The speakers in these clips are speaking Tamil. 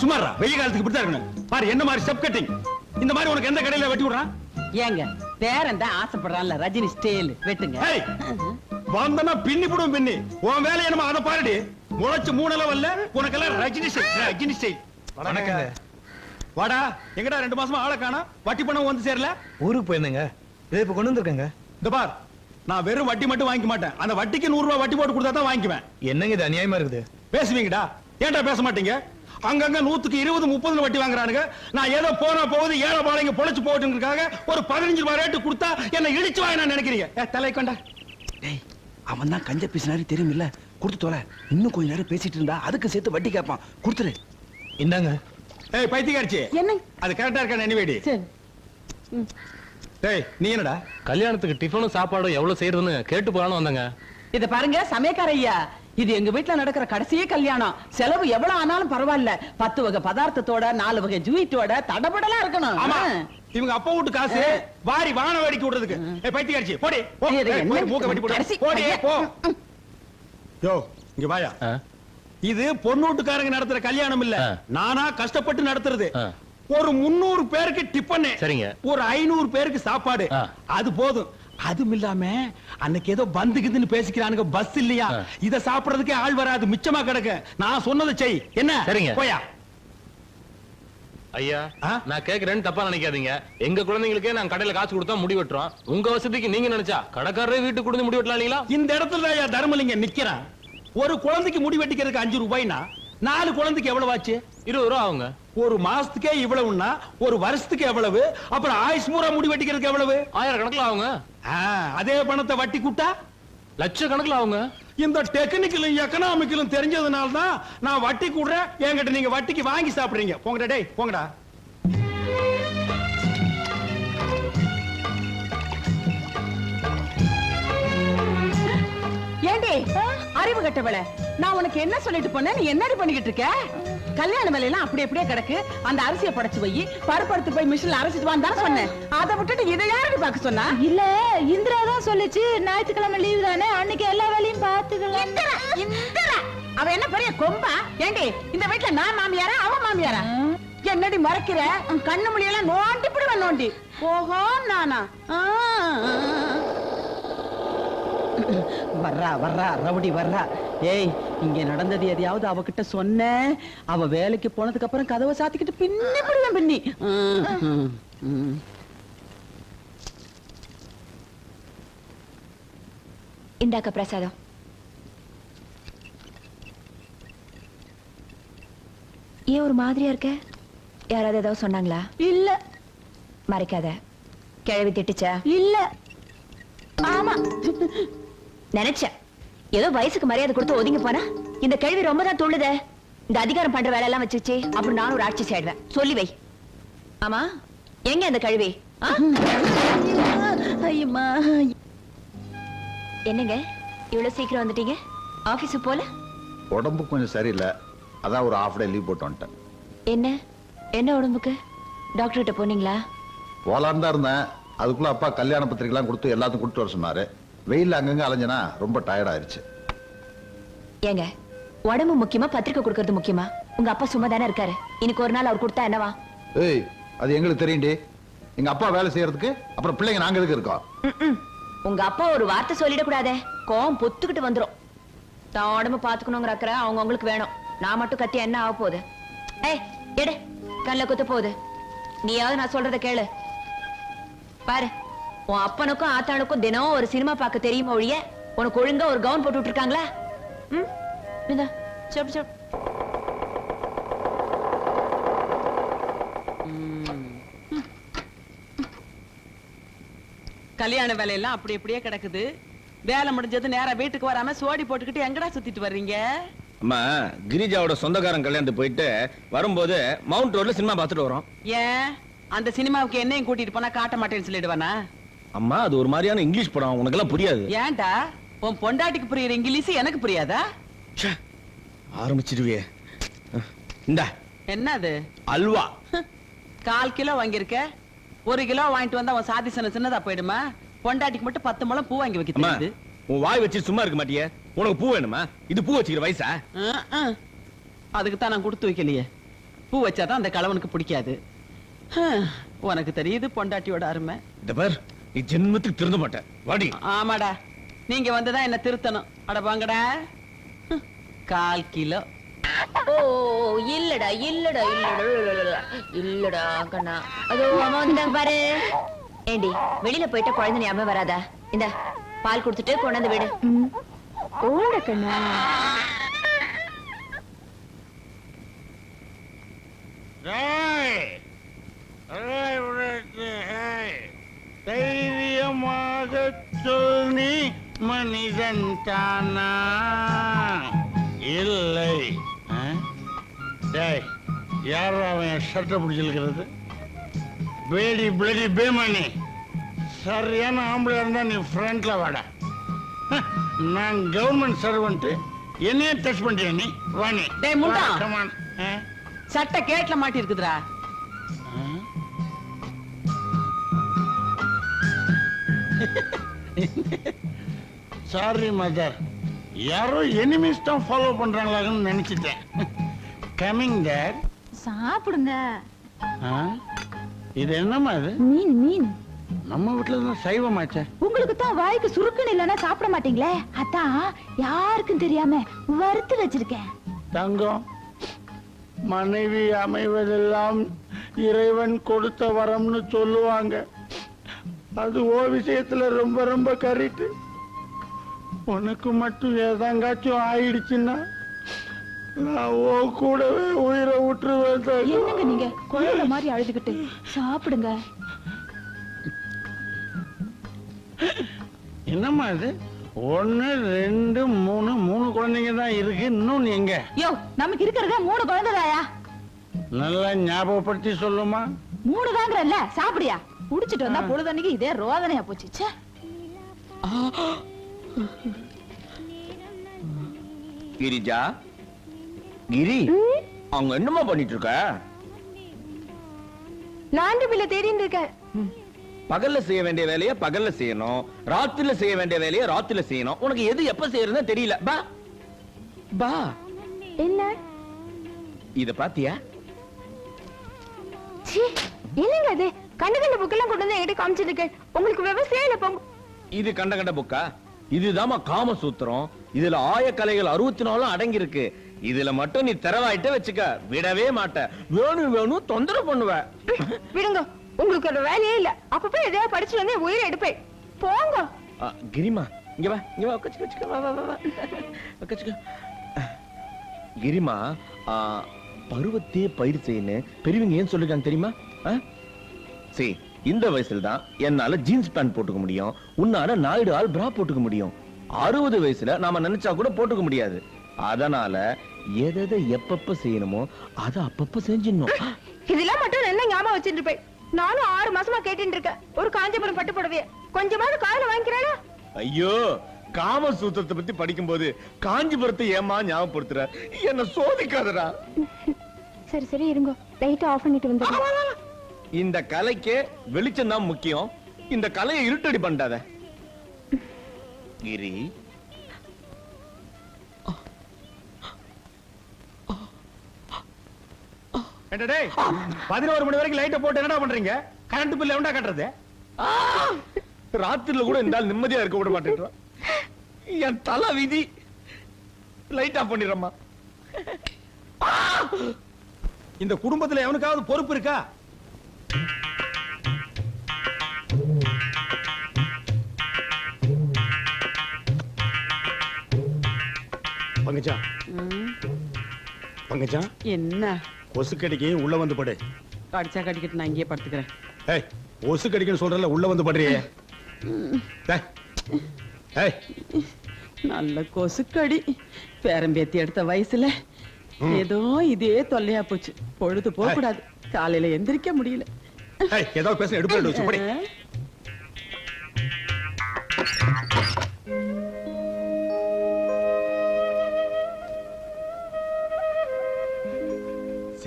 சுமாரா வெயில் காலத்துக்கு இப்படி தான் இருக்கணும். பாரு என்ன மாதிரி ஸ்டெப் கட்டிங் இந்த மாதிரி உனக்கு எந்த கடையில வெட்டி விடுறான்? ஏங்க பேரன் தான் ஆசைப்படுறான்ல ரஜினி ஸ்டைல் வெட்டுங்க. வந்தனா பின்னி போடும் பின்னி. உன் வேலை என்னமா அதை பாருடி. முளைச்சு மூணு லெவல்ல உனக்கெல்லாம் ரஜினி ஸ்டைல் ரஜினி ஸ்டைல் வணக்கங்க. வாடா எங்கடா ரெண்டு மாசமா ஆளை காணா வட்டி பணம் வந்து சேரல? ஊருக்கு போயிருந்தேங்க. இதை இப்ப கொண்டு வந்திருக்கேங்க. இந்த பார் நான் வெறும் வட்டி மட்டும் வாங்கிக்க மாட்டேன். அந்த வட்டிக்கு நூறு ரூபாய் வட்டி போட்டு கொடுத்தா தான் வாங்கிக்குவேன். என்னங்க இது அநியாயமா இருக்குது? பேசுவீங்கடா. ஏன்டா பேச மாட்டீங்க? அங்கங்க நூத்துக்கு இருபது முப்பது வட்டி வாங்குறானுங்க. நான் ஏதோ போனா போகுது ஏழை பாளைங்க பொழைச்சு போட்டுங்கிறதுக்காக ஒரு பதினஞ்சு ரூபாய் ரேட்டு கொடுத்தா என்ன இடிச்சு வாங்க நான் நினைக்கிறீங்க. ஏ, தலை கொண்டா. டேய் அவன் தான் கஞ்ச பேசினாரு தெரியுமில்ல. கொடுத்து தொலை. இன்னும் கொஞ்ச நேரம் பேசிட்டு இருந்தா அதுக்கு சேர்த்து வட்டி கேட்பான் கொடுத்துரு. இந்தாங்க. ஏய் பைத்தியக்காரச்சி. என்ன? அது கரெக்டா இருக்கா எனிவேடி சரி. டேய் நீ என்னடா? கல்யாணத்துக்கு டிஃபனும் சாப்பாடும் எவ்வளவு செய்யறதுன்னு கேட்டு போலான்னு வந்தங்க. இத பாருங்க சமயக்கார ஐயா. இது எங்க வீட்ல நடக்கிற கடைசியே கல்யாணம். செலவு எவ்வளவு ஆனாலும் பரவாயில்ல. பத்து வகை பதார்த்தத்தோட நாலு வகை ஜூயிட்டோட தடபடலா இருக்கணும். ஆமா. இவங்க அப்பா வீட்டு காசு வாரி வான வேடிக்கை விடுறதுக்கு. ஏய் பைத்தியக்காரச்சி போடி. மூக்க வெட்டி போடு. கடைசி போடி பையன். போ. யோ இங்க வாயா. இது பொண்ணு வீட்டுக்காரங்க நடத்துற கல்யாணம் இல்ல. நானா கஷ்டப்பட்டு நடத்துறது. ஒரு முன்னூறு பேருக்கு டிஃபன். சரிங்க. ஒரு ஐநூறு பேருக்கு சாப்பாடு. அது போதும். அதுவும் இல்லாம அன்னைக்கு ஏதோ பந்துக்குதுன்னு பேசிக்கிறானுங்க பஸ் இல்லையா. இத சாப்பிடறதுக்கே ஆள் வராது மிச்சமா கிடக்கு. நான் சொன்னதை செய். என்ன? சரிங்க. போயா. ஐயா? நான் கேக்குறேன்னு தப்பா நினைக்காதீங்க. எங்க குழந்தைங்களுக்கே நான் கடையில காசு கொடுத்தா முடி வெட்டுறோம். உங்க வசதிக்கு நீங்க நினைச்சா கடைக்காரரே வீட்டுக்கு கொடுத்து முடி வெட்டலாம் இல்லீங்களா? இந்த இடத்துல ஐயா தர்மலிங்கம் நிக்கிறான். ஒரு குழந்தைக்கு முடி வெட்டிக்கிறதுக்கு அஞ்சு ரூபாய்னா நாலு குழந்தைக்கு எவ்வளவு ஆச்சு? இருபது ரூபா ஆகுங்க. ஒரு மாசத்துக்கே இவ்வளவுன்னா ஒரு வருஷத்துக்கு எவ்வளவு? அப்புறம் ஆயுஷ் பூரா முடி வெட்டிக்கிறதுக்கு எவ்வளவு? ஆயிரக்கணக்கில் ஆகுங்க. ஆ, அதே பணத்தை வட்டி கூட்டா? லட்சக்கணக்கில் ஆகுங்க. இந்த டெக்னிக்கலும் எக்கனாமிக்கலும் தெரிஞ்சதுனால தான் நான் வட்டி கூடுறேன். என்கிட்ட நீங்க வட்டிக்கு வாங்கி சாப்பிடுறீங்க. போங்கடா டேய் போங்கடா. ஏண்டி? அறிவு கட்டவள. நான் உனக்கு என்ன சொல்லிட்டு போனேன் நீ என்னடி பண்ணிக்கிட்டு இருக்க? கல்யாண வேலையெல்லாம் அப்படி அப்படியே கிடக்கு. அந்த அரிசியை படைச்சு போய் பருப்படுத்து போய் மிஷின்ல அரைச்சிட்டு வான்னு சொன்னேன். அதை விட்டுட்டு இதை யாரடி பார்க்க சொன்னா? இல்ல இந்திரா தான் சொல்லுச்சு ஞாயிற்றுக்கிழமை லீவு தானே. அன்னைக்கு எல்லா வேலையும் பாத்துக்கலாம் இந்திரா. அவ என்ன பெரிய கொம்பா? ஏண்டி இந்த வீட்டுல நான் மாமியாரா அவ மாமியாரா? என்னடி மறைக்கிற? கண்ணு மொழியெல்லாம் நோண்டி பிடிவ நோண்டி. ஓஹோ நானா. வர்றா வர்றா ரவுடி வர்றா. ஏய் இங்க நடந்தது எதையாவது அவகிட்ட சொன்ன. அவ வேலைக்கு போனதுக்கு அப்புறம் கதவை சாத்திக்கிட்டு பின்னி பிடிவேன் பின்னி. இந்தாக்க பிரசாதம். ஏன் ஒரு மாதிரியா இருக்க? யாராவது ஏதாவது சொன்னாங்களா? இல்ல. மறைக்காத. கிழவி திட்டுச்சா? இல்ல. ஆமா. நினைச்சேன். ஏதோ வயசுக்கு மரியாதை கொடுத்து ஒதுங்கி போனா? இந்த கேள்வி ரொம்ப தான் துள்ளுதே இந்த அதிகாரம் பண்ற வேலை எல்லாம் வச்சுச்சு அப்புறம் நானும் ஒரு ஆட்சி செய்டுவேன் சொல்லி வை. ஆமா? எங்க அந்த கழுவி? என்னங்க? இவ்வளவு சீக்கிரம் வந்துட்டீங்க? ஆபீஸுக்கு போல? உடம்பு கொஞ்சம் சரியில்லை. அதான் ஒரு ஹாஃப் டே லீவ் போட்டு வந்துட்டேன். என்ன? என்ன உடம்புக்கு? டாக்டர் கிட்ட போனீங்களா? போலான்னு தான் இருந்தேன். அதுக்குள்ள அப்பா கல்யாண பத்திரிக்கைலாம் கொடுத்து எல்லாத்தையும் கொடுத்து வர சொன்னாரு. வெயில்ல அங்கங்க அலைஞ்சனா ரொம்ப டயர்ட் ஆயிருச்சு. ஏங்க உடம்பு முக்கியமா பத்திரிக்கை கொடுக்கறது முக்கியமா? உங்க அப்பா சும்மா தானே இருக்காரு. இன்னைக்கு ஒரு நாள் அவர் கொடுத்தா என்னவா? ஏய் அது எங்களுக்கு தெரியும்டி. எங்க அப்பா வேலை செய்யறதுக்கு அப்புறம் பிள்ளைங்க நாங்க எதுக்கு இருக்கோம். உங்க அப்பா ஒரு வார்த்தை சொல்லிடக்கூடாதே. கோவம் பொத்துக்கிட்டு வந்துரும். தான் உடம்பு பாத்துக்கணுங்கிற அக்கறை அவங்க உங்களுக்கு வேணும். நான் மட்டும் கத்தி என்ன ஆக போகுது? ஏய் எடு. கல்ல குத்த போகுது. நீயாவது நான் சொல்றத கேளு. பாரு. உன் அப்பனுக்கும் ஆத்தானுக்கும் தினம் ஒரு சினிமா பார்க்க தெரியுமா ஒழிய? உனக்கு ஒழுங்கா ஒரு கவுன் போட்டு விட்டுருக்காங்களா? ம்? இந்தா சொப் சொப் கல்யாண வேலையெல்லாம் அப்படி அப்படியே கிடக்குது. வேலை முடிஞ்சது நேரா வீட்டுக்கு வராம சோடி போட்டுக்கிட்டு எங்கடா சுத்திட்டு வர்றீங்க? அம்மா கிரிஜாவோட சொந்தக்காரன் கல்யாணத்துக்கு போயிட்டு வரும்போது மவுண்ட் ரோட்ல சினிமா பார்த்துட்டு வரோம். ஏன்? அந்த சினிமாவுக்கு என்னையும் கூட்டிட்டு போனா காட்ட மாட்டேன்னு சொல்லிடுவானா? அம்மா அது ஒரு மாதிரியான இங்கிலீஷ் படம் உனக்கெல்லாம் புரியாது. ஏன்டா? உன் பொண்டாட்டிக்கு புரியுற இங்கிலீஷ் எனக்கு புரியாதா? ச்சே, ஆரம்பிச்சிடுவியே. இந்தா. என்னது? அல்வா. கால் கிலோ வாங்கியிருக்க? ஒரு கிலோ வாங்கிட்டு வந்தா உன் சாதி சின்ன சின்னதா போயிடுமா? பொண்டாட்டிக்கு மட்டும் பத்து முழம் பூ வாங்கி வைக்க தெரியுது. உன் வாய் வச்சு சும்மா இருக்க மாட்டியே? உனக்கு பூ வேணுமா? இது பூ வச்சுக்கிற வயசா. அதுக்கு தான் நான் கொடுத்து வைக்கலையே. பூ வச்சாதான் அந்த கலவனுக்கு பிடிக்காது. உனக்கு தெரியுது பொண்டாட்டியோட அருமை. ஜென்மத்துக்கு திருந்த மாட்டேன். வாடி. ஆமாடா. நீங்க வந்துதான் என்ன திருத்தணும். அட வாங்கடா. கால் கிலோ. ஓ இல்லடா இல்லடா இல்லடா இல்லடா. கண்ணா. அதோ அம்மா வந்துட்டாங்க பாரு. ஏண்டி வெளியில போயிட்டா குழந்தை ஞாபகம் வராதா? இந்த பால் கொடுத்துட்டு கொண்டாந்து விடு. ஓட கண்ணா. தைரியமாக சொல் நீ மனிதன் தானா? இல்லை? டேய் யார் அவன் ஷர்ட்டை பிடிச்சிருக்கிறது? பேடி பிளடி பேமணி. சரியான ஆம்பளை இருந்தா நீ ஃப்ரண்ட்ல வாடா. நான் கவர்மெண்ட் சர்வெண்ட் என்னையே டச் பண்ணிட்டியா நீ? வாணி சட்டை கேட்ல மாட்டி இருக்குதுடா சாரி மதர் யாரோ எனிமீஸ் தான் ஃபாலோ பண்றாங்களான்னு நினைச்சிட்டேன். கமிங் தேர் சாப்பிடுங்க. இது என்னம்மா இது? மீன் மீன். நம்ம வீட்டுல தான் சைவமாச்சே உங்களுக்கு தான் வாய்க்கு சுருக்குன்னு இல்லைன்னா சாப்பிட மாட்டீங்களே? அதான் யாருக்கும் தெரியாம வறுத்து வச்சிருக்கேன். தங்கம் மனைவி அமைவதெல்லாம் இறைவன் கொடுத்த வரம்னு சொல்லுவாங்க. அது ஓ விஷயத்துல ரொம்ப ரொம்ப கரிட்டு. உனக்கு மட்டும் ஏதாங்காச்சும் ஆயிடுச்சுன்னா நான் ஓ கூடவே உயிரை விட்டுருவேன். என்னங்க நீங்க? குழந்தை மாதிரி அழுதுகிட்டு. சாப்பிடுங்க. என்னம்மா இது? ஒன்னு ரெண்டு மூணு மூணு குழந்தைங்க தான் இருக்கு. இன்னொன்னு எங்க? யோ நமக்கு இருக்கிறதே மூணு குழந்தைதாயா? நல்லா ஞாபகப்படுத்தி சொல்லுமா? மூணு தாங்கிறல்ல சாப்பிடியா? குடிச்சிட்டு வந்தா பொழுதன்னைக்கு இதே ரோதனையா போச்சு ச்சே. கிரிஜா கிரி அவங்க என்னமா பண்ணிட்டு இருக்க லாண்டு பில்ல தேடிட்டு இருக்கேன். பகல்ல செய்ய வேண்டிய வேலைய பகல்ல செய்யணும். ராத்திரில செய்ய வேண்டிய வேலைய ராத்திரில செய்யணும். உனக்கு எது எப்ப செய்யறதுன்னு தெரியல. பா. பா. என்ன? இத பாத்தியா? என்னங்க அது? கண்ணு கண்ட புக்கெல்லாம் கொண்டு வந்து என்கிட்ட காமிச்சிட்டு உங்களுக்கு விவசாயம் இல்ல போங்க. இது கண்ட கண்ட புக்கா? இதுதாம்மா காம சூத்திரம் இதுல ஆயக்கலைகள் அறுபத்தி நாலும் அடங்கி இருக்கு இதுல மட்டும் நீ திறவாயிட்ட வச்சுக்க. விடவே மாட்ட. வேணும் வேணும் தொந்தரவு பண்ணுவ. விடுங்க. உங்களுக்கு ஒரு வேலையே இல்ல. அப்பப்ப எதையாவது படிச்சு வந்து உயிரை எடுப்பேன். போங்க. கிரிமா இங்க வா இங்க வா உட்காச்சுக்க உட்காச்சுக்க வா வா வா உட்காச்சுக்க கிரிமா பருவத்தையே பயிர் செய்யணும் பெரியவங்க ஏன் சொல்லிருக்காங்க தெரியுமா? சரி இந்த வயசுல தான் என்னால ஜீன்ஸ் பேண்ட் போட்டுக்க முடியும். உன்னால நாயுடு ஆள் பிரா போட்டுக்க முடியும். அறுபது வயசுல நாம நினைச்சா கூட போட்டுக்க முடியாது. அதனால எதை எப்பப்ப செய்யணுமோ அதை அப்பப்ப செஞ்சிடணும். இதெல்லாம் மட்டும் என்ன ஞாபகம் வச்சுட்டு இருப்பேன். நானும் ஆறு மாசமா கேட்டுட்டு இருக்கேன். ஒரு காஞ்சிபுரம் பட்டு புடவைய. கொஞ்சமாவது காதுல வாங்கிக்கிறானா ஐயோ காம சூத்திரத்தை பத்தி படிக்கும்போது காஞ்சிபுரத்தை ஏமா ஞாபகப்படுத்துற? என்ன சோதிக்காதடா. சரி சரி இருங்க. லைட் ஆஃப் பண்ணிட்டு வந்து இந்த கலைக்கு வெளிச்சம் தான் முக்கியம். இந்த கலையை இருட்டடி பண்ணாத கிரி. பதினோரு மணி வரைக்கும் லைட்டை போட்டு என்னடா பண்றீங்க? கரண்ட் பில் எவன்டா கட்டுறது? ராத்திரில கூட இந்த நிம்மதியா இருக்க விட மாட்டேன்றான் என் தலை விதி. லைட் ஆஃப் பண்ணிடுறம்மா. இந்த குடும்பத்துல எவனுக்காவது பொறுப்பு இருக்கா? பங்கஜா. பங்கஜா என்ன? கொசு கடிக்கு உள்ள வந்து படு. கடிச்சா கடிக்கிட்டு நான் இங்கேயே படுத்துக்கிறேன். ஏய் கொசு கடிக்குன்னு சொல்றல உள்ள வந்து படுறியே. ஏய் நல்ல கொசுக்கடி. பேரம்பேத்தி எடுத்த வயசுல ஏதோ இதே தொல்லையா போச்சு. பொழுது போக கூடாது காலையில எந்திரிக்க முடியல. ஏதாவது பேச எடுப்பு வச்சு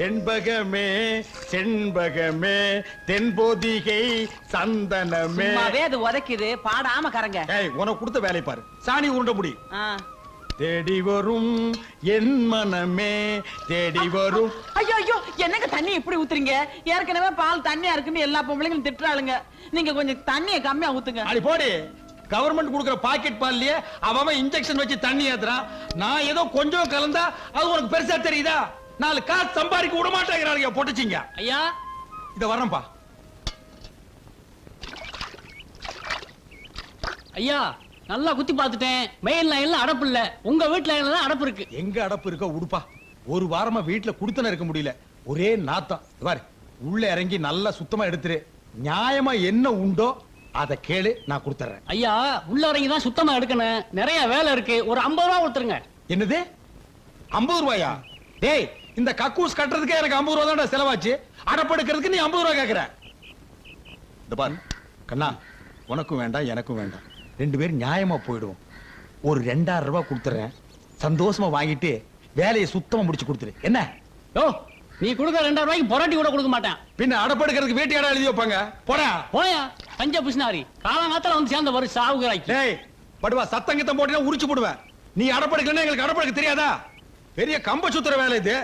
செண்பகமே செண்பகமே தென்போதிகை சந்தனமே. சும்மாவே அது உதைக்குது பாடாம கரங்க. ஏய் உனக்கு கொடுத்த வேலை பாரு. சாணி உருண்ட முடி. தேடி வரும் என் மனமே தேடி வரும். ஐயோ ஐயோ என்னங்க தண்ணி இப்படி ஊத்துறீங்க? ஏற்கனவே பால் தண்ணியா இருக்குன்னு எல்லா பொம்பளைங்களும் திட்டுறாளுங்க. நீங்க கொஞ்சம் தண்ணியை கம்மியா ஊத்துங்க. அடி போடி. கவர்மெண்ட் கொடுக்குற பாக்கெட் பால்லயே அவன் இன்ஜெக்ஷன் வச்சு தண்ணி ஏத்துறான். நான் ஏதோ கொஞ்சம் கலந்தா அது உனக்கு பெருசா தெரியுதா? நாலு காசு சம்பாதிக்க விட மாட்டேங்கிறாங்க பொட்டுச்சிங்க. ஐயா. இத வரேன்பா ஐயா நல்லா குத்தி பார்த்துட்டேன். மெயின் லைன்ல அடப்பு இல்ல. உங்க வீட்டு லைன்ல தான் அடப்பு இருக்கு. எங்க அடப்பு இருக்க உடுப்பா. ஒரு வாரமா வீட்டுல குடுத்தன இருக்க முடியல. ஒரே நாத்தம். பாரு உள்ள இறங்கி நல்லா சுத்தமா எடுத்துரு. நியாயமா என்ன உண்டோ அதை கேளு நான் கொடுத்துறேன் ஐயா உள்ள இறங்கி தான் சுத்தமா எடுக்கணும். நிறைய வேலை இருக்கு. ஒரு ஐம்பது ரூபா கொடுத்துருங்க. என்னது? ஐம்பது ரூபாயா? டேய் இந்த கக்கூஸ் கட்டுறதுக்கே எனக்கு ஐம்பது ரூபா தான் செலவாச்சு. அடப்படுக்கிறதுக்கு நீ ஐம்பது ரூபா கேக்குற. இந்த பாரு கண்ணா உனக்கும் வேண்டாம் எனக்கும் வேண்டாம். ரெண்டு பேரும் நியாயமா போயிடுவோம். ஒரு ரெண்டாயிரம் ரூபாய் கொடுத்துறேன். சந்தோஷமா வாங்கிட்டு வேலையை சுத்தமா முடிச்சு கொடுத்துரு. என்ன? ஓ நீ கொடுக்க ரெண்டாயிரம் ரூபாய்க்கு பொராட்டி கூட கொடுக்க மாட்டேன். பின்ன அடப்படுக்கிறதுக்கு வீட்டு இடம் எழுதி வைப்பாங்க. போடா. போயா பஞ்ச பிசினாரி காலங்காத்தால வந்து சேர்ந்த வரும் சாவுகிறாய்க்கு டேய் படுவா சத்தங்கத்தம் போட்டீங்கன்னா உரிச்சு போடுவேன். நீ அடப்படுக்கலன்னா எங்களுக்கு அடப்படுக்க தெரியாதா? பெரிய கம்ப சுத்துற வேலை இது.